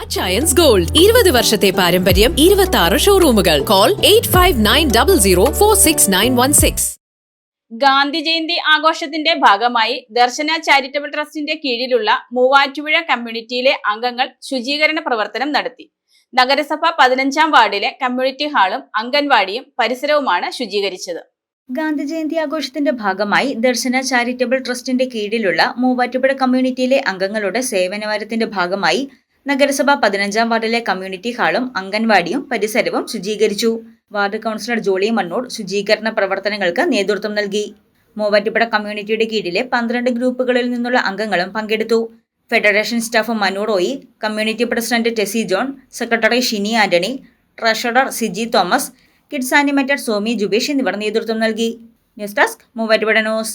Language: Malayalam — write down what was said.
അച്ചയൻസ് ഗോൾഡ് ഇരുപത് വർഷത്തെ പാരമ്പര്യം ഇരുപത്തി ആറ് ഷോറൂമുകൾ call eight five nine double zero four six nine one six Gandhi Jayanti ആഘോഷത്തിന്റെ ഭാഗമായി ദർശന ചാരിറ്റബിൾ ട്രസ്റ്റിന്റെ കീഴിലുള്ള മൂവാറ്റുപുഴ കമ്മ്യൂണിറ്റിയിലെ അംഗങ്ങൾ ശുചീകരണ പ്രവർത്തനം നടത്തി. നഗരസഭ പതിനഞ്ചാം വാർഡിലെ കമ്മ്യൂണിറ്റി ഹാളും അംഗൻവാടിയും പരിസരവുമാണ് ശുചീകരിച്ചത്. ഗാന്ധി ജയന്തി ആഘോഷത്തിന്റെ ഭാഗമായി ദർശന ചാരിറ്റബിൾ ട്രസ്റ്റിന്റെ കീഴിലുള്ള മൂവാറ്റുപുഴ കമ്മ്യൂണിറ്റിയിലെ അംഗങ്ങളുടെ സേവനവാരത്തിന്റെ ഭാഗമായി നഗരസഭ പതിനഞ്ചാം വാർഡിലെ കമ്മ്യൂണിറ്റി ഹാളും അംഗൻവാടിയും പരിസരവും ശുചീകരിച്ചു. വാർഡ് കൗൺസിലർ ജോളി മണ്ണൂർ ശുചീകരണ പ്രവർത്തനങ്ങൾക്ക് നേതൃത്വം നൽകി. മൂവാറ്റുപുഴ കമ്മ്യൂണിറ്റിയുടെ കീഴിലെ പന്ത്രണ്ട് ഗ്രൂപ്പുകളിൽ നിന്നുള്ള അംഗങ്ങളും പങ്കെടുത്തു. Federation staff Manu Roy community president Tessy John secretary Shini Antony treasurer Siji Thomas kids animator Somi Jubesh എന്നിവർ നേതൃത്വം നൽകി. News desk Muvattupuzha news.